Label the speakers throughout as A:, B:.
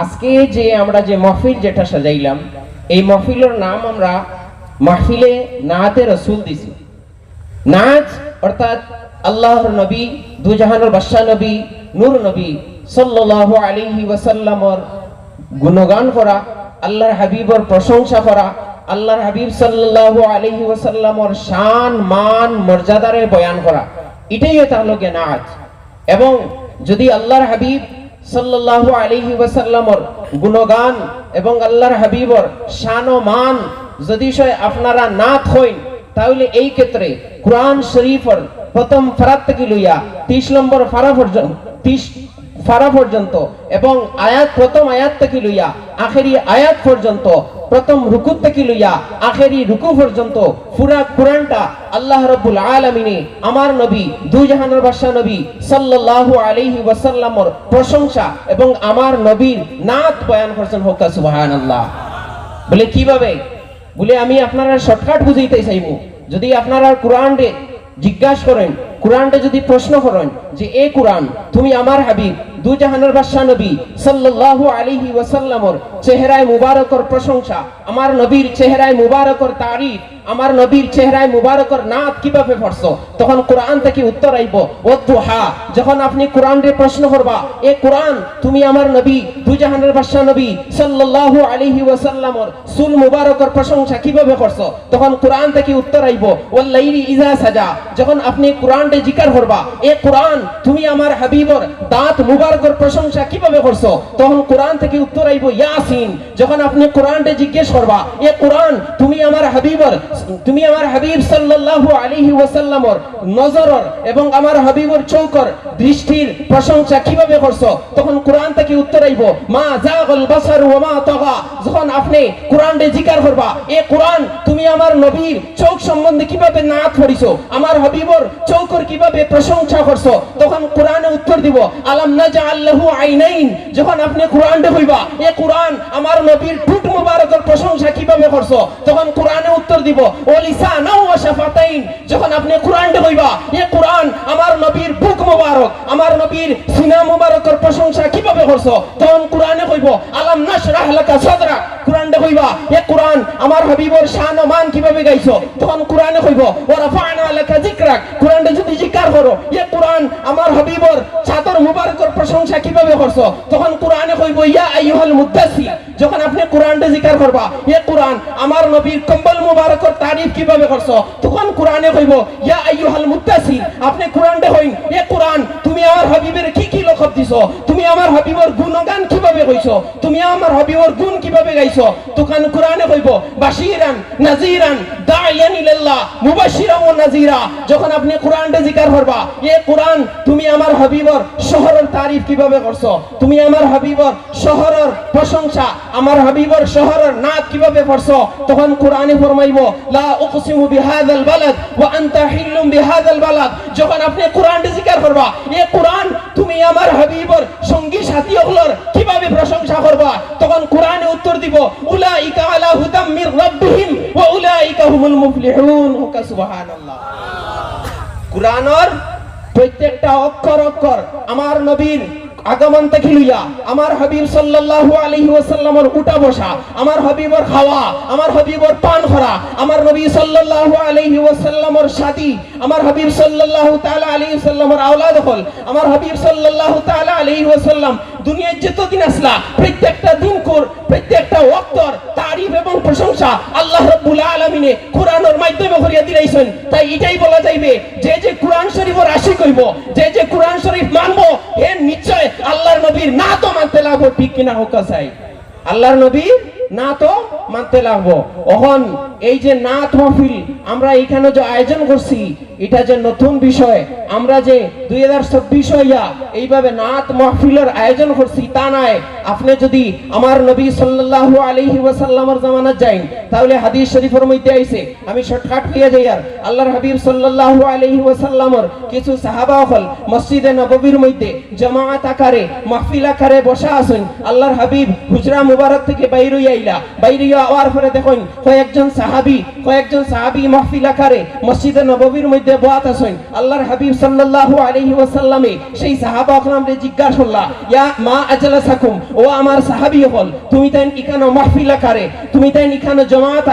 A: আজকে যে আমরা যে মহফিল যেটা সাজাইলাম, এই মহফিলের নাম আমরা মাহফিলে নাতে রসুল দিছি। নাচ অর্থাৎ আল্লাহর নবী দুজাহানুর বাদশাহ নবী, নূর নবী সাল্লাল্লাহু আলাইহি ওয়াসাল্লামর গুণগান করা, আল্লাহর হাবিবর প্রশংসা করা, আল্লাহর হাবিব সাল্লাল্লাহু আলাইহি ওয়াসাল্লামর শান, মান, মর্যাদারে বয়ান করা। এটাই এটা হলো নাচ। এবং যদি আল্লাহর হাবিব সাল্লাল্লাহু আলাইহি ওয়াসাল্লামর গুণগান এবং আল্লাহর হাবিবর শান ও মান যদি আপনারা না থইন তাহলে এই ক্ষেত্রে কোরআন শরীফর প্রথম ফারাত থেকে লইয়া তিরিশ নম্বর ফারা পর্যন্ত, তিরিশ ফারা পর্যন্ত এবং আয়াত, প্রথম আয়াত থেকে লইয়া আখেরি আয়াত পর্যন্ত প্রথম রুকু থেকে লইয়া আখেরি রুকু পর্যন্ত পুরা কোরআনটা আল্লাহ রাব্বুল আলামিনে আমার নবী, দুই জাহানের বাদশা নবী সাল্লাল্লাহু আলাইহি ওয়াসাল্লামর প্রশংসা এবং আমার নবীর নাত বয়ান করছেন হোক সুবহানাল্লাহ। বলে, কীভাবে? বলে, আমি আপনারা শর্টকাট বুঝাইতে চাইব। যদি আপনারা কোরআনরে জিজ্ঞাসা করেন, কোরআনটা যদি প্রশ্ন করেন যে, এ কোরআন, তুমি আমার হাবিব দু জাহানের বাদশা নবী সাল্লাল্লাহু আলাইহি ওয়াসাল্লামর চেহারায় মুবারকর প্রশংসা, আমার নবীর চেহারায় মুবারকর তারিফ, আমার নবীর চেহারায় মুবারকর নাত কীভাবে পড়ছো? তখন কোরআন থেকে উত্তর আইব ওয়াদুহা যখন আপনি কোরআন রে প্রশ্ন করবা, এ কোরআন, তুমি আমার নবী দু জাহানের বাদশা নবী সাল্লাল্লাহু আলাইহি ওয়াসাল্লামর সুল মুবারকর প্রশংসা কীভাবে করছ? তখন কোরআন থেকে উত্তর আইব ওয়াল্লাইলি ইজা সাজা যখন আপনি কোরআন রে জিকার করবা, এ কোরআন তুমি আমার হাবিবর দাঁত মুবারকর প্রশংসা কীভাবে করছ? তখন কোরআন থেকে উত্তর আইব, ইয়াসিন। যখন আপনি কোরআন রে জিজ্ঞেস করবা, এ কোরআন, তুমি আমার হাবিবর, তুমি আমার হাবিব সাল্লাল্লাহু আলাইহি ওয়াসাল্লামর নজরর এবং আমার হাবিবর চৌকর দৃষ্টির প্রশংসা কীভাবে করছ? তখন কোরআন থেকে উত্তর আইব, মা জাগল বাসার ওয়া মা তাগা। যখন আপনি কোরআন রে জিকার করবা, এ কোরআন, তুমি আমার নবীর চোখ সম্বন্ধে কীভাবে নাত পড়িছো? আমার হাবিবর চৌকর কীভাবে প্রশংসা করছ? তখন কোরআনে উত্তর দিব, আলাম নাজআল লাহু আইনাইন? যখন আপনি কোরআন রে কইবা এ কোরআন, আমার নবীর ঠোঁট মুবারকের প্রশংসা কীভাবে করছ? তখন কোরআনে উত্তর দিব, ও লিসানা ওয়া শাফাতাইন? যখন আপনি কোরআন রে কইবা এ কোরআন, আমার নবীর বুক মুবারক, আমার নবীর সিনা মুবারকের প্রশংসা কীভাবে করছ? তখন কোরআনে কইব, আলাম সাদরা? কোরআন রে কইবা, এ কোরআন, আমার হাবিবর শান ও মান কীভাবে গাইছো? তখন কোরআনে কইব, ওয়া রাফা'না লাকা যিকরাক? কোরআন রে যদি জিকার করো, এ কোরআন আমার হবিবর চাদর মুবারকর প্রশংসা কীভাবে করছ তখন কোরআনে কইব ইয়া আইয়ুহাল মুদ্দাসসির যখন আপনি কোরআন রে জিকার করবা, এ কোরআন, আমার নবীর কম্বল মুবারকের তারিফ কীভাবে করছ? তখন কোরআনে কইব, ইয়া আইয়ুহাল মুদ্দাসসির আপনি কোরআন রে কইন এ কোরআন, তুমি আমার হাবিবের কি কি লকব দিছো? তুমি আমার হাবিবর গুণগান কীভাবে কইছো? তুমি আমার হাবিবর গুণ কীভাবে গাইছো? তখন কোরআনে কইব, বাশিরান নাজিরান দাইয়ান ইলাল্লাহ, মুবাশশিরান ওয়া নাজিরা যখন আপনি কোরআন রে জিকার করবা, এ কোরআন, তুমি আমার হাবিবর শহরের তারিফ কীভাবে করছ? তুমি আমার হাবিবর শহরের প্রশংসা আমার হাবিবর শহরের নাত কীভাবে পড়ছো? তখন কোরআনে ফরমাইব, লা উকসিমু বিহাযাল বালাদ ওয়া আনতা হিল্লুম বিহাযাল বালাদ। যখন আপনি কোরআন জিকার করবা, এ কোরআন, তুমি আমার হাবিবর সঙ্গী সাথী হলর কীভাবে প্রশংসা করবা? তখন কোরআনে উত্তর দিব, উলাইকা আলা হুদাম মির রাব্বিহিম ওয়া উলাইকা হুমুল মুফলিহুন। হুকা সুবহানাল্লাহ। কোরআনর প্রত্যেকটা অক্ষর অক্ষর আমার নবীর আগমন থেকে লইয়া? আমার হাবিব সাল্লাল্লাহু আলাইহি ওয়াসাল্লামের উঠা বসা, আমার হাবিবর খাওয়া আমার হাবিবর পান করা আমার নবী সাল্লাল্লাহু আলাইহি ওয়াসাল্লামের শাদী আমার হাবিব সাল্লাল্লাহু তাআলা আলাইহি ওয়াসাল্লামের আওলাদ হল, আমার হাবিব সাল্লাল্লাহু তাআলা আলাইহি ওয়াসাল্লাম দুনিয়ায় যতদিন আসলা, প্রত্যেকটা দিন কর, প্রত্যেকটা অক্তর, তারিফ এবং প্রশংসা আল্লাহ রাব্বুল আলামিনে কোরআনের মাধ্যমে করিয়া দিলাইছেন। তাই এটাই বলা যাইবে, যে যে কোরআন শরীফের আশিক হইব, যে যে কোরআন শরীফ মানবো হে নিশ্চয় আল্লাহর নবীর না তো মানতে লাগবো ঠিক কিনা হোক চাই আল্লাহর নবী না তো মানতে লাগবো এখন এই যে নাথ মাহফিল, আমরা এখানে যে আয়োজন করছি এটা যে নতুন বিষয়, আমরা যে দুই হাজার চব্বিশ হইয়া এইভাবে নাথ মাহফিলের আয়োজন করছি, তা নয় আপনি যদি আমার নবী সাল্লাল্লাহু আলাইহি ওয়াসাল্লামের জামানাত যাইন তাহলে হাদিস শরীফের মধ্যে আইছে, আমি শর্টকাট হইয়া যাই আর। আল্লাহর হাবিব সাল্লাল্লাহু আলাইহি ওয়াসাল্লামের কিছু সাহাবা হল মসজিদে নববীর মধ্যে জামাআত আকারে, মাহফিল আকারে বসা আছেন। আল্লাহর হাবিব হুজরা মুবারক থেকে বাইরে আইলা। বাইর আওয়ার পরে দেখুন, কয়েকজন সাহাবী কয়েকজন সাহাবী মাহফিল আকারে মসজিদে নববীর মধ্যে আল্লাহর হাবিব সাল্লাল্লাহু আলাইহি ওয়াসাল্লামে সেই সাহাবা জিজ্ঞাসা করলা, ইয়া মা আজলাসাকুম? ও আমার সাহাবী হল, তুমি তাই তুমি তাই জামাত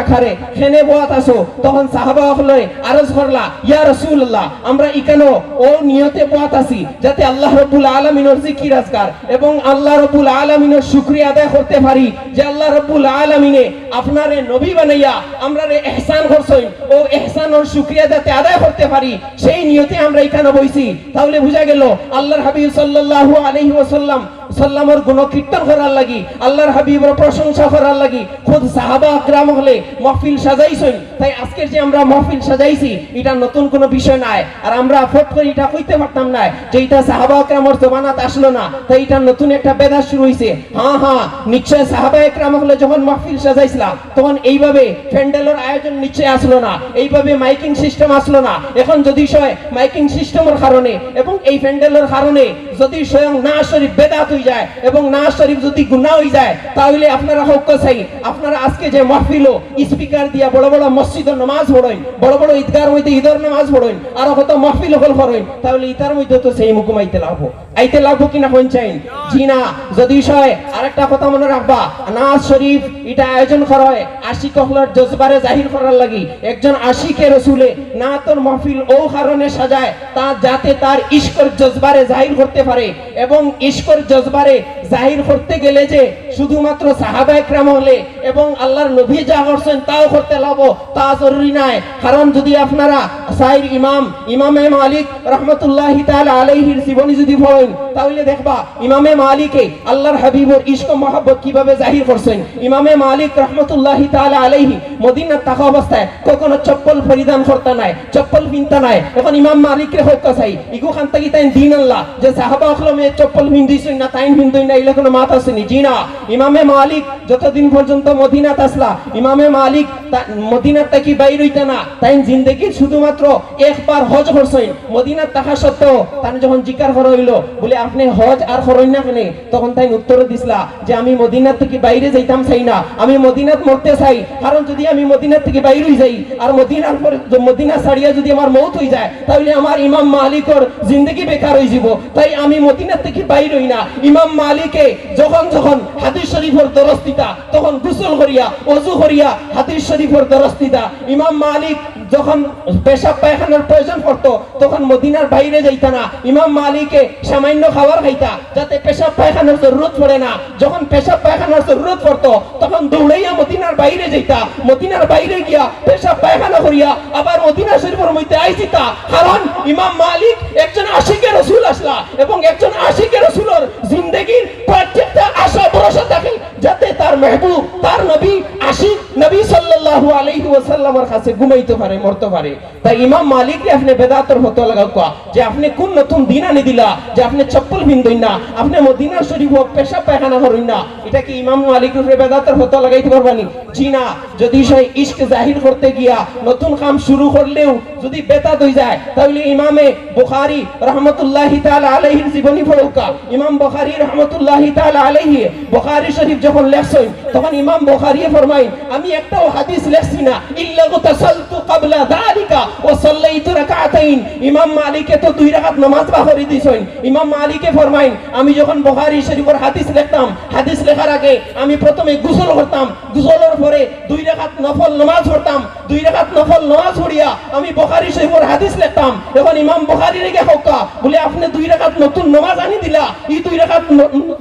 A: তখন সাহাবা হলে আরজ করলা, ইয়া রাসূলুল্লাহ, আমরা ইখানো ও নিয়তে বয়াত আছি, যাতে আল্লাহ রাব্বুল আলামিনের জিকির আজকার এবং আল্লাহ রাব্বুল আলামিনের শুকরিয়া আদায় করতে পারি, যে আল্লাহ রাব্বুল আলামিনে আপনারে নবী বানাইয়া আমরা রে এহসান করছই। ও এহসানের শুকরিয়া যাতে আদায় করতে পারি, সেই নিয়তে আমরা এখানে বইছি। তাহলে বুঝা গেল, আল্লাহর হাবিব সাল্লাল্লাহু আলাইহি ওয়াসাল্লাম সাল্লামর গুণ কীর্তন করার লাগি, আল্লাহর হাবিবের প্রশংসা করার লাগি, খুদ সাহাবা আকরাম হলে মহফিল সাজাইছই তাই আজকে যে আমরা মহফিল সাজাইছি, এটা নতুন কোনো বিষয় নাই। আর আমরা ফট করে, এটা কইতে পারতাম না। যে এটা সাহাবা আকরামর জমানাত আসলো না, তাই এটা নতুন একটা বেদা শুরু হইছে। হ্যাঁ হ্যাঁ নিশ্চয় সাহাবা একরাম হলে যখন মাহফিল সাজাইছিলাম, তখন এইভাবে প্যান্ডেলের আয়োজন নিশ্চয় আসলো না। এইভাবে মাইকিং সিস্টেম আসলো না। এখন যদি সয় মাইকিং সিস্টেমের কারণে এবং এই প্যান্ডেলের কারণে যদি স্বয়ং না শরীফ বেদাত যায় এবং না শরীফ যদি গুণা হয়ে যায়, তাহলে আপনারা হক চাই আপনারা আজকে যে মাহফিল, স্পিকার দিয়া বড় বড় মসজিদ নামাজ পড়েন, বড় বড় ঈদগার মধ্যে ঈদের নামাজ পড়েন, আর কত মাহফিল হল করেন তাহলে ইতার মধ্যে তো সেই মুকুম আইতে লাভ আইতে লাগবো কিনা কোন চাইন জি না, যদি সয় আরেকটা কথা মনে রাখবা নাজ শরীফ এটা আয়োজন করা হয় আশিক হলার জজবারে জাহির করার লাগি। একজন আশিকে রসুলে না তোর মাহফিল ও কারণে সাজায়, তা যাতে তার ইস্কর জজবারে জাহির করতে পারে। এবং ইস্কর জজবারে জাহির করতে গেলে যে শুধুমাত্র সাহাবা একরাম হলে এবং আল্লাহর নবী যা করছেন তাও করতে লাভ, তা জরুরি নাই। কারণ যদি আপনারা সাইর ইমাম, ইমামে মালিক রহমতুল্লাহ তাআলা আলাইহির জীবনী যদি পড়েন, তাহলে দেখবা ইমামে মালিকে আল্লাহর হাবিবর ইশক ও মহব্বত কীভাবে জাহির করছেন। ইমামে মালিক রহমতুল্লাহ তাআলা আলাইহি মদিনার থাকা অবস্থায় কখনো চপ্পল পরিধান করতে নাই, চপ্পল পিনতে নাই। এখন ইমাম মালিকরে হোক চাই ইগু খান থাকি তাই দিন আল্লাহ, যে সাহাবা আখলমে চপ্পল পিন্দিছেন না, তাইন পিন্দই না এগুলো কোনো মাত আসেনি। জি না, ইমামে মালিক যতদিন পর্যন্ত মদিনাত আসলা, ইমামে মালিক মদিনার থেকে বাইর হইতে না তাই জিন্দগি শুধুমাত্র একবার হজ করছেন। মদিনার থাকা সত্ত্বেও তার যখন জিকার করা হইল, বলে, আপনি হজ আর করেন না কেন? তখন তাই উত্তর দিছিলা যে, আমি মদিনার থেকে বাইরে যাইতাম চাই না। আমি মদিনাত মরতে চাই। কারণ যদি আমি মদিনার থেকে বাইর হয়ে যাই, আর মদিনার পর মদিনা ছাড়িয়া যদি আমার মৌত হয়ে যায়, তাহলে আমার ইমাম মালিকর জিন্দগি বেকার হয়ে যাব। তাই আমি মদিনার থেকে বাইর হই না। ইমাম মালিকে যখন যখন হাদিস শরীফর দরস্তিতা তখন গোসল করিয়া, অজু করিয়া হাদিস শরীফর দরস্তিতা ইমাম মালিক যখন পেশাব পায়খানার প্রয়োজন পড়তো, তখন মদিনার বাইরে যাইতা না। ইমাম মালিকে সামান্য খাবার খাইতা, যাতে পেশাব পায়খানার জরুরত পড়ে না। যখন পেশাব পায়খানার জরুরত পড়তো, তখন দৌড়াইয়া মদিনার বাইরে যাইতা। মদিনার বাইরে গিয়া পেশাব পায়খানা করিয়া, আবার মদিনা শরীফের মধ্যে আইসিতা। কারণ ইমাম মালিক একজন আশিকে রসুল আসলা, এবং একজন আশিকে রসুলের জিন্দগির প্রত্যেকটা আশা ভরসা থাকে, যাতে তার মেহবুব, তার নবী আশিক নবী সাল্লাল্লাহু আলাইহি ওয়াসাল্লামের কাছে ঘুমাইতে পারে, মরতে পারে। তাই ইমাম মালিককে আপনি বেদাতর হতে লাগা কোয়া, যে আপনি কোন নতুন দিন আনি দিলা, যে আপনি চপ্পল বিন্দুই না, আপনি মদিনা শরীফ হোক, পেশাব পায়খানা করুন না, এটা কি ইমাম মালিক উপরে বেদাতর হতে লাগাইতে পারবানি জি না, যদি সেই ইশক জাহির করতে গিয়া নতুন কাম শুরু করলেও যদি বেতাত হয়ে যায়, তাহলে ইমামে বুখারী রহমতুল্লাহি তাআলা আলাইহির জীবনী পড়ুকা ইমাম বুখারী রহমতুল্লাহি তাআলা আলাইহি, বুখারী শরীফ যখন লেখছেন, তখন ইমাম বুখারী ফরমাই আমি একটাও হাদিস লেখছি না। ইল্লা ক্বাবলা যালিকা ওয়া সাল্লাইতু রাকাতাইন। ইমাম মালিকে তো দুই রাকাত নামাজ বাহরি দিছেন। ইমাম মালিকে ফরমাই আমি যখন বুখারী শরীফের হাদিস লিখতাম, হাদিস লেখার আগে আমি প্রথমে গোসল করতাম। গোসলের পরে দুই রাকাত নফল নামাজ পড়তাম। দুই রাকাত নফল নামাজ পড়িয়া আমি বুখারী শরীফের হাদিস লিখতাম। এখন ইমাম বুখারী রেগে হোকা বলে, আপনি দুই রাকাত নতুন নামাজ আনি দিলা। এই দুই রাকাত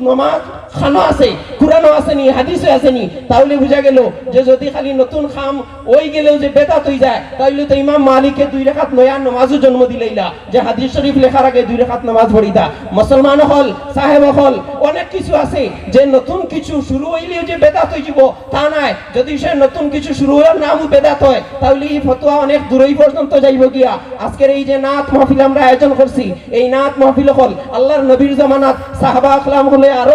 A: নামাজ খানো আছে কুরানো আসেনি হাদিসে আসেনি তাহলে বুঝা গেল যে যদি খালি নতুন খাম ওই গেলেও যে বেদাত হয়ে যায় তাহলে তো ইমাম মালিকে দুই রেখাত নয়া নামাজও জন্ম দিলাইলা, যে হাদিস শরীফ লেখার আগে দুই রেখাত নামাজ পড়িতা। মুসলমান হল, সাহেব হল, অনেক কিছু আছে, যে নতুন কিছু শুরু হইলেও যে বেদাত হয়ে যাব তা নাই। যদি সে নতুন কিছু শুরু হওয়ার নামও বেদাত হয়, তাহলে এই ফতোয়া অনেক দূরই পর্যন্ত যাইব গিয়া। আজকের এই যে নাথ মাহফিল আমরা আয়োজন করছি, এই নাথ মাহফিল হল আল্লাহর নবীর জামানাত সাহাবা আকলাম হলে আরও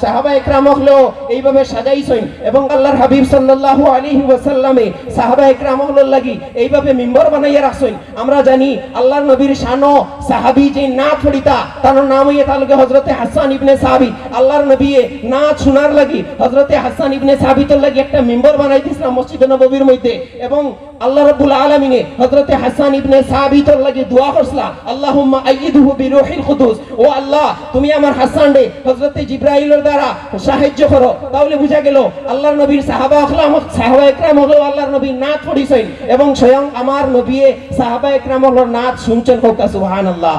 A: সাহাবা একরাম হলেও এইভাবে সাজাইছেন এবং আল্লাহর হাবিব সাল্লাল্লাহু আলাইহি ওয়াসাল্লামে সাহাবা একরাম হলের লাগি এইভাবে মিম্বর বানাইয়া রাখছেন। আমরা জানি আল্লাহর নবীর শানো সাহাবী যে নাথ ফড়িতা তার নাম হইয়া তালুকে হযরতে হাসান ইবনে সাহাবী আল্লাহর নবী নাথ শোনার লাগি হযরতে হাসান ইবনে সাহাবীতর লাগি একটা মিম্বর বানাই দিয়েছিলাম মসজিদে নববীর মধ্যে এবং আল্লাহ রাব্বুল আলামিনে হযরতে হাসান ইবনে সাবিতর লাগি দোয়া করছলা, আল্লাহুম্মা আইয়িদহু বিরূহিল কুদুস। ও আল্লাহ, তুমি আমার হাসান রে হযরতে জিবরাইলের দ্বারা সাহায্য করো। তাহলে বুঝা গেল আল্লাহ নবীর সাহাবা আখলাম সাহাবা একরাম হলো আল্লাহর নবীর নাচ পড়িছেন এবং স্বয়ং আমার নবী সাহাবা একরাম হলো নাথ শুনছেন হোক সুবহানাল্লাহ।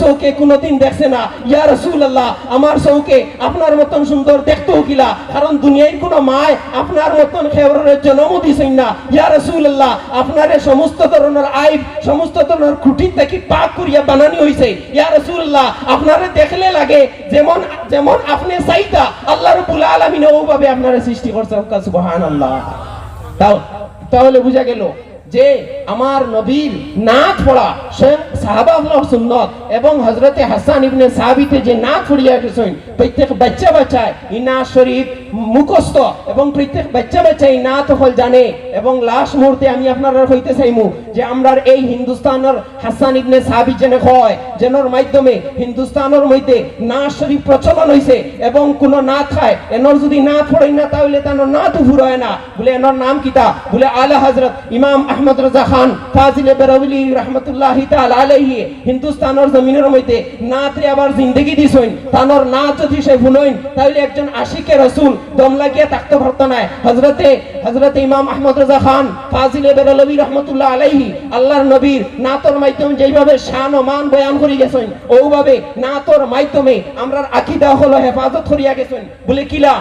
A: চৌকে কোনোদিন দেখছে না। ইয়া রাসূলুল্লাহ, আমার চৌকে আপনার মতন সুন্দর দেখতেও কিলা কারণ দুনিয়ার কোনো মায় আপনার মতন খেবরের জন্ম দিছেন না। ইয়া রাসূলুল্লাহ, আপনারে সমস্ত ধরনের আইব, সমস্ত ধরনের খুঁটি থেকে পাক করিয়া বানানি হইছে। ইয়া রাসূলুল্লাহ, আপনারে দেখলে লাগে যেমন যেমন আপনি চাইতা, আল্লাহ রাব্বুল আলামিন ওভাবে আপনারে সৃষ্টি করছে। সুবহানাল্লাহ। তাও তাহলে বুঝা গেল যে আমার নবীর নাচ পড়া সে আমরা এই হিন্দুস্তানের হাসান ইবনে সাহাবি যেন হয় যেনর মাধ্যমে হিন্দুস্তানের মধ্যে না শরীফ প্রচলন হইছে এবং কোন না খায়, এনর যদি না পড়েন না তাহলে তার না তো ফুরয় না। বলে এনর নাম কিতা? বলে আলা হজরত ইমাম আহমদ রাজা খান, ফাজিলে বেরাউলি রহমতুল্লাহ তাআলা আলাইহি হিন্দুস্তানের জমিনের মধ্যে নাতে আবার জিন্দেগি দিছেন, তানর না যদি সে ভুলইন তাহলে একজন আশিকে রাসূল, দম লাগিয়ে থাকতে পারতো না। হযরতে হযরতে ইমাম আহমদ রাজা খান, ফাজিলে বেরাউলি রহমতুল্লাহ আলাইহি, আল্লাহর নবীর নাতর মাধ্যমে যেভাবে শান ও মান বয়ান করে গেছেন ওভাবে নাতর মাধ্যমে আমরার আকীদা হলো হেফাজত করিয়া গেছেন। বলে, কিলা?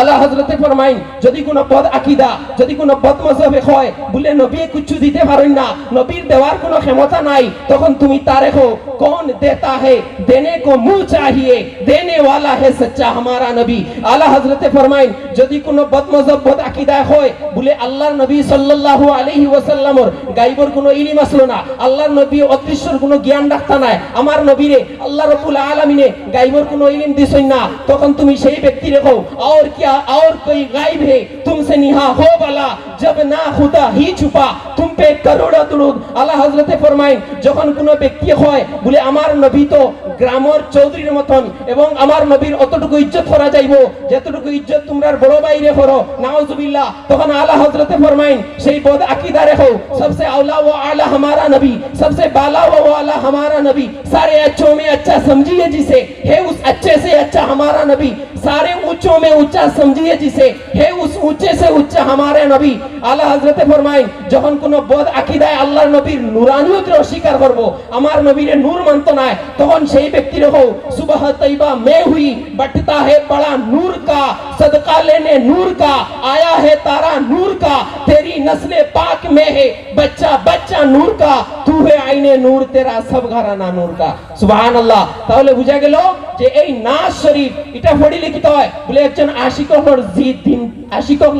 A: আল্লাহ হজরতে ফরমাইন, যদি কোনো বদ আকিদা, যদি কোন পদ মজহবে হয়, বলে নবী কুচ্ছু দিতে পারেন না। নবীর দেওয়ার কোনো ক্ষমতা নাই, তখন তুমি তারে হো कौन देता है? देने को मुंह चाहिए। देने वाला है सच्चा हमारा नबी। আলা হজরতে ফরমাইন যদি কোনো বদমজব বদ আকিদায় হয় বলে আল্লাহর নবী সাল্লাল্লাহু আলাইহি ওয়াসাল্লামর গায়বর কোনো ইলম আসলো না আল্লাহর নবী অদৃশ্যর কোনো জ্ঞান রাখতা নাই আমার নবীরে আল্লাহ রাব্বুল আলামিনে গায়বর কোনো ইলম দিছেন না তখন তুমি সেই ব্যক্তিরে কও আর কি আর কই গায়ব হে तुमसे निहा हो वाला जब ना खुदा ही छुपा तुम पे करोड़ा दुरूद আল্লাহ হযরতে ফরমাইন যখন কোনো ব্যক্তি হয় বলে আমার নবী তো গ্রামের চৌধুরীর মতন এবং আমার নবীর অতটুকু ইজ্জত করা যাইবো যতটুকু ইজ্জত তোমরা বড় বাইরে করো নাউজুবিল্লাহ তখন আল্লাহ হযরতে ফরমাইন সেই বদ আকীদা রেখো सबसे औला व आला हमारा नबी सबसे बाला व आला हमारा नबी सारे अच्छों में अच्छा समझिए जिसे है उस अच्छे से अच्छा हमारा नबी सारे ऊंचों में ऊंचा समझिए जिसे है उस ऊंचे से ऊंचा हमारे नबी আলা হযরতে ফরমাইন যখন কোন বদ আকীদায় আল্লাহর নবীর নূরানিয়তকে অস্বীকার করব আমার নবীরে নূর মানত না তখন সেই ব্যক্তির হো সুবহ তৈবা মে হুই বটতা है बड़ा नूर का सदका लेने नूर का आया है तारा नूर का तेरी नस्ल पाक में है बच्चा बच्चा नूर का तू है आईने नूर तेरा सब घराना नूर का সুবহান আল্লাহ তাহলে বুঝা গেল যে এই নাচ শরীফ এটা পড়ি লিখিত হয় বলে একজন আশিকর জিদ দিন আশিকর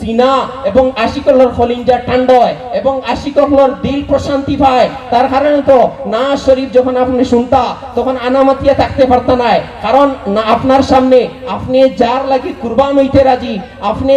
A: সিনা এবং আশিকল্লর খলিঞ্জা ঠান্ডা হয় এবং আশিকল্লর দিল প্রশান্তি পায় তার কারণে তো না শরীফ যখন আপনি শুনতা, তখন আনামাতিয়া থাকতে পারত না কারণ না আপনার সামনে, আপনি যার লাগে কুরবান হইতে রাজি, আপনি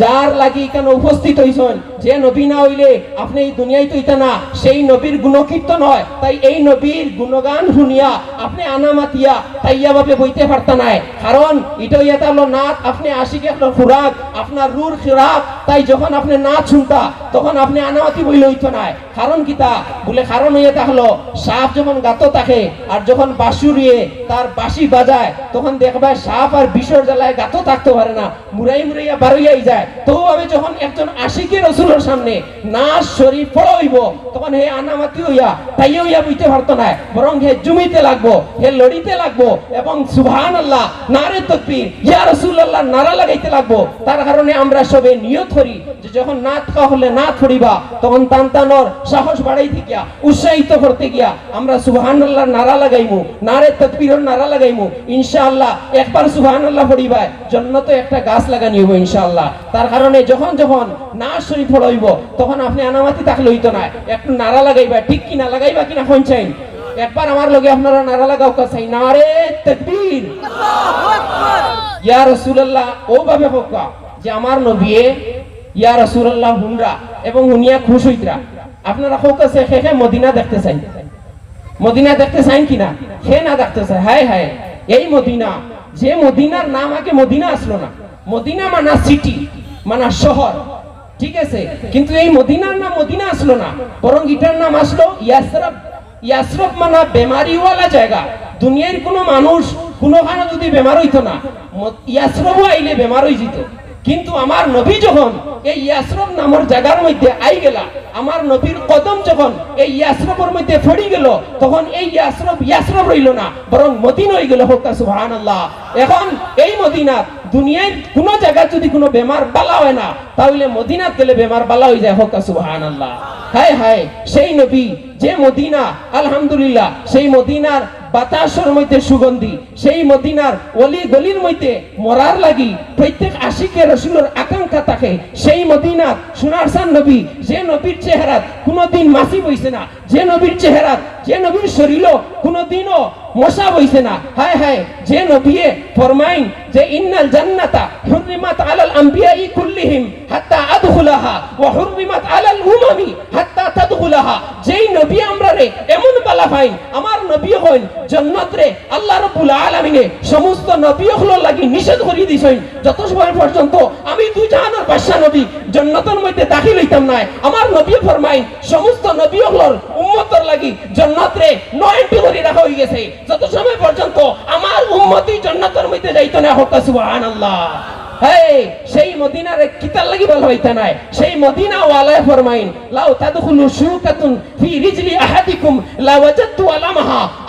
A: যার লাগি এখানে উপস্থিত হইছেন? যে নবী না হইলে আপনি এই দুনিয়ায় ইতা না। সেই নবীর গুণকীর্তন হয়। তাই এই নবীর গুণগান শুনিয়া আপনি আনামাতিয়া তাইয়া ভাবে বইতে পারতা নাই। কারণ এটা ইয়েতা হলো নাথ আপনি আশিকে আপনার খুরাক আপনার রুর খুরাক তাই যখন আপনি নাচ শুনতা তখন আপনি আনামাতি বইলে হইতো না। কারণ কিতা বলে কারণ ইয়েতা হলো, সাপ যখন গাতো থাকে, আর যখন বাসুরিয়ে তার বাঁশি বাজায়, তখন দেখবা সাপ আর বিষর জ্বালায় গাতো থাকতে পারে না মুরাই মুরাইয়া বারোইয়াই যায়। তো ভাবে যখন একজন আশিকে রসুলের সামনে নাচ শরীর পড়া হইব, তখন হে আনামাতি হইয়া তাই হইয়া বুঝতে পারতো না, বরং হে জমিতে লাগবো, হে লড়িতে লাগবো, এবং সুবহান আল্লাহ নারে তকবীর, ইয়া রাসূলুল্লাহ, নারা লাগাইতে লাগবো। তার কারণে আমরা সবে নিয়ত করি যে যখন নাচ হলে না ছড়িবা তখন তান্তানোর সাহস বাড়াইতে গিয়া উৎসাহিত করতে গিয়া আমরা সুবহানাল্লাহ নারা লাগাইমু নারে তকবীরের নারা লাগাইমু। ইনশাআল্লাহ একবার সুবহানাল্লাহ পড়িবা জন্নত একটা গাছ লাগানি হইব ইনশাআল্লাহ। তার কারণে যখন যখন না শরীফ পড়াইব তখন আপনি আনামাতি থাকলে হইতো না একটু নারা লাগাইবা ঠিক কি না লাগাইবা কিনা পঞ্চাইন একবার আমার লগে আপনারা নারা লাগাও কাছাই নারে তকবীর। ইয়া রাসূলুল্লাহ ও ভাবে হোকা যে আমার নবিয়ে ইয়া হুনরা এবং খুশ হইতরা আপনারা মদিনা দেখতে চাই। মদিনা দেখতে চাইন কিনা? না দেখতে চাই। হায় হায়। এই মদিনা, যে মদিনার নাম আগে মদিনা আসলো না। মদিনা মানা সিটি মানা শহর। ঠিক আছে? কিন্তু এই মদিনার নাম মদিনা আসলো না। বরং এটার নাম আসলো ইয়াসরব। ইয়াসরব মানা বেমারিওয়ালা জায়গা। দুনিয়ার কোনো মানুষ, কোনোখানে যদি বেমার হইতো না ইয়াসরবও আইলে বেমার হয়ে যেত। কিন্তু আমার নবী যখন এই ইয়াসরব নামের জায়গার মধ্যে আই গেলা, আমার নবীর কদম যখন এই ইয়াসরবের মধ্যে ফড়ি গেল, তখন এই ইয়াসরব ইয়াসরব রইল না, বরং মদিনা হয়ে গেল হোক সুবহানাল্লাহ। এখন এই মদিনা দুনিয়ার কোন জায়গা যদি কোনো বেমার বালা হয় না, তাহলে মদিনাত গেলে বেমার বালা হয়ে যায় হোক সুবহানাল্লাহ। হায় হায়, সেই নবী যে মদিনা, আলহামদুলিল্লাহ, সেই মদিনার বাতাসের মধ্যে সুগন্ধি, সেই মদিনার অলি গলির মধ্যে মরার লাগি প্রত্যেক আশিকে রসুলের আকাঙ্ক্ষা থাকে। সেই মদিনার সোনার সান নবী, যে নবীর চেহারা কোনোদিন মাসি বইছে না যে নবীর চেহারা, যে নবীর শরীর কোনোদিনও মশা বইছে না। হায় হায়, যে নবিয়ে ফরমাইন যে ইন্নাল জান্নাতা হুররিমাত আলাল আম্বিয়াই কুল্লিহিম হাত্তা আদখুলাহা ওয়া হুররিমাত আলাল উমামি হাত্তা তাদখুলাহা। যেই নবী আমরা রে, এমন বালা পাই আমার নবী হইন জান্নাত রে, আল্লাহ রাব্বুল আলামিনে সমস্ত নবী হলো লাগি নিষেধ করি দিছেন। যত সময় পর্যন্ত আমি দুই জাহানের বাদশা নবী জান্নাতের মধ্যে দাখিল হইতাম না আমার নবী ফরমাইন সমস্ত নবী হলোর উম্মতের লাগি জান্নাত রে নয়টি করে রাখা হয়ে গেছে। যত সময় পর্যন্ত আমার উম্মতি জান্নাতের মধ্যে যাইতো না হোক সুবহানাল্লাহ। সেই কিতাল লাগি হইতা নাই। সেই মদিনা ফরমাইন, লাউ ফি রিজলি আহাদিকুম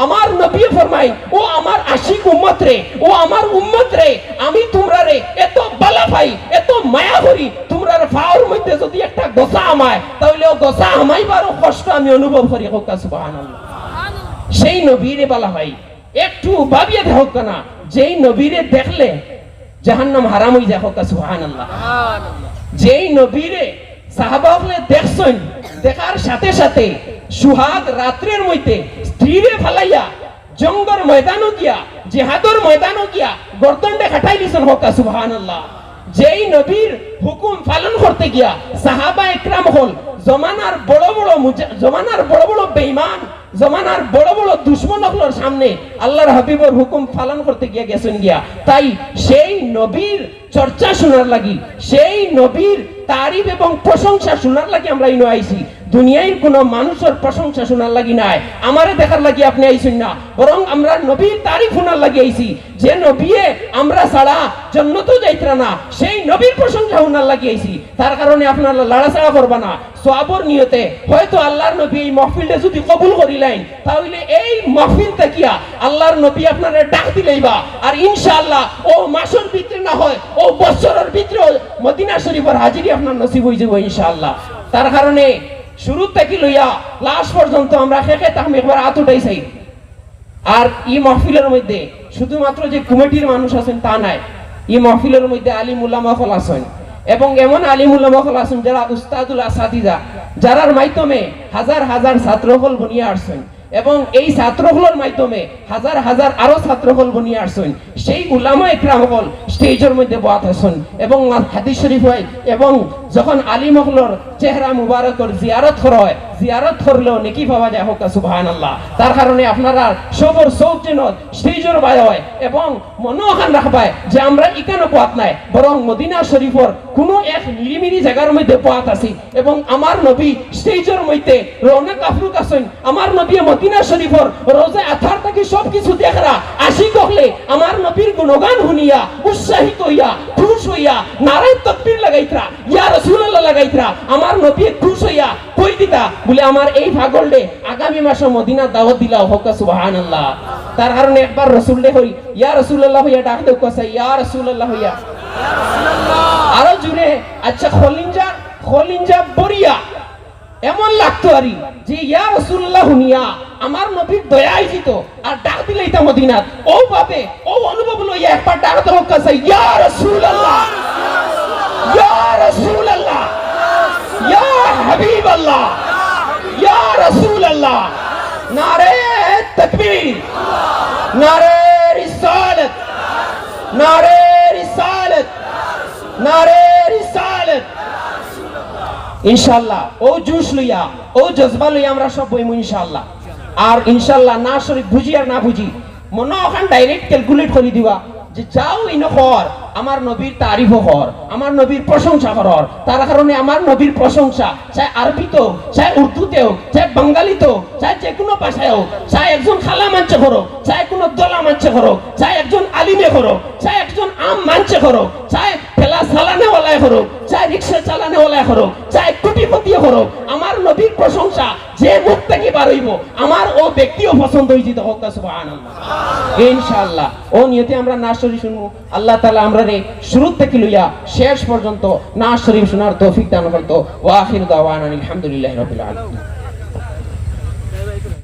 A: আমার নবী ফরমাইন, ও আমার আশিক উম্মত রে ও আমার উম্মত রে আমি তোমরা রে এত বালা ভাই এত মায়া করি তোমরা ফাওর মধ্যে যদি গোসা আমায়, তাহলে ও গোসা আমাইবারও কষ্ট আমি অনুভব করি, হোক সেই নবীরে বলা হয়, একটু ভাবিয়ে দেখো না, যেই নবীরে দেখলে জাহান্নাম হারাম হয়ে যায়, হোক সুবহানাল্লাহ। যেই নবীরে সাহাবা হলে দেখছেন, দেখার সাথে সাথে সুহাগ রাত্রের মধ্যে স্ত্রীরে ফালাইয়া জঙ্গর ময়দানও গিয়া, জিহাদর ময়দানও গিয়া গর্দনডে খাটাই দিছেন, হোক সুবহানাল্লাহ। যেই নবীর হুকুম পালন করতে গিয়া সাহাবা একরাম হল, জমানার বড় বড় জমানার বড় বড় বেইমান জমানার বড় বড় দুশ্মন সামনে আল্লাহর হাবিবর হুকুম পালন করতে গিয়া গেছেন গিয়া। তাই সেই নবীর চর্চা শোনার লাগি, সেই নবীর তারিফ এবং প্রশংসা শোনার লাগি আমরা ইনো আইছি। দুনিয়ার কোন মানুষের প্রশংসা শোনার লাগি নাই। আমারে দেখার লাগি আপনি আইছেন না। বরং আমরা নবীর তারিফ শোনার লাগি আইছি যে নবীয়ে আমরা ছাড়া জন্নত যাইতরা না, সেই নবীর প্রশংসা শোনার লাগি আইছি তার কারণে আপনারা লাড়াছাড়া করবা না। সোয়াবর নিয়তে হয়তো আল্লাহর নবী এই মহফিলটা যদি কবুল করিলেন তাহলে এই মহফিল তাকিয়া আল্লাহর নবী আপনারা ডাক দিলেইবা আর ইনশাআল্লাহ, ও মাসের ভিতরে না হয়, ও বছরের ভিতরে মদিনা শরীফের হাজিরি আপনার নসিব হয়ে যাব ইনশাআল্লাহ। তার কারণে শুরু থেকে লইয়া লাস্ট পর্যন্ত আমরা শেখে তাহলে একবার আত উঠাইছি। আর এই মহফিলের মধ্যে শুধুমাত্র যে কমিটির মানুষ আছেন তা নাই এই মহফিলের মধ্যে আলিম উল্লামা ফল আছেন। এবং এমন আলিম উল্লামা ফল আছেন যারা উস্তাদুল আসাদিজা, যারার মাধ্যমে হাজার হাজার ছাত্রফল বনিয়ে আসছেন। এবং এই ছাত্রগুলোর মাধ্যমে হাজার হাজার আরও ছাত্রফল বনিয়ে আসছেন। সেই উলামা হল স্টেজের মধ্যে বাদ আসুন এবং হাদিস শরীফ হয় এবং যখন আলিমহলর চেহারা মুবারকর জিয়ারত করা হয় জিয়ারত করলেও নেকি পাওয়া যায় হোক সুবহান আল্লাহ তার কারণে আপনারা সবর সব যেন স্টেজের বাই হয় এবং মনোহান রাখবায় যে আমরা ইকানো পাত নাই, বরং মদিনা শরীফর কোনো এক নিরিমিরি জায়গার মধ্যে পাত আছি। এবং আমার নবী স্টেজের মধ্যে রৌনক আফরুক আছেন। আমার নবী মদিনা শরীফর রোজে আথার থেকে সব কিছু দেখরা আসি কহলে আমার নবীর গুণগান শুনিয়া উৎসাহিত হইয়া খুশ হইয়া, নারায় তকবীর লাগাইতরা, ইয়া রাসূলুল্লাহ লাগাইতরা, আমার নবী খুশ হইয়া কই দিতা বলে আমার এই পাগলডে আগামী মাসে মদিনা দাওয়াত দিলা হোক সুবহানাল্লাহ। তার কারণে একবার রসুল ডে হই, ইয়া রাসূলুল্লাহ হইয়া ডাক দেও কসা ইয়া রাসূলুল্লাহ হইয়া। আরও জুড়ে আচ্ছা খলিঞ্জা খলিঞ্জা বরিয়া এমন লাগতো আরি যে ইয়া রাসূলুল্লাহ হুনিয়া, আমার নবীর দয়া আইছিত আর ডাক দিলে ইতা মদিনাত। ও ভাবে ও অনুভব লইয়া একবার ডাক তো কাছে ইয়া রাসূলুল্লাহ ইয়া রাসূলুল্লাহ, ইয়া হাবিবাল্লাহ। ইয়া রাসূলুল্লাহ, নারে তাকবীর, নারে রিসালাত নারে রিসালাত নারে রিসালাত। ইনশাল্লাহ ও জুস লইয়া, ও জজবা লইয়া আমরা সব বইমু ইনশাল্লাহ আর ইনশাল্লাহ না শরীফ বুঝি আর না বুঝি, মনে ওখান ডাইরেক্ট ক্যালকুলেট করে দিবা যে যাও ইনো কর আমার নবীর তারিফ কর আমার নবীর প্রশংসা কর তার কারণে আমার নবীর প্রশংসা চাই আরবিতে হোক চাই উর্দুতে হোক চাই বাঙালিতে হোক চাই যে কোনো ভাষায় হোক চাই একজন খালা মানছে করো চাই কোনো দলা মানছে করো চাই একজন আলিমে করো চাই একজন আম মানছে করো চাই ঠেলা চালানে ওলায় করো চাই রিক্সা চালানে ওলায় করো চাই কোটিপতি করো, আমার নবীর প্রশংসা যে মুখ থেকে বার হইব আমার ও ব্যক্তিও পছন্দ হয়েছে হোক সুবহানাল্লাহ। ইনশাআল্লাহ। ও নিয়তে আমরা না শরীফ শুনব। আল্লাহ তালা আমরা রে শুরু থেকে লইয়া শেষ পর্যন্ত না শরীফ শোনার তৌফিক দান করতো। ওয়াহির দাওয়ান আলহামদুলিল্লাহ রবিল আলামিন।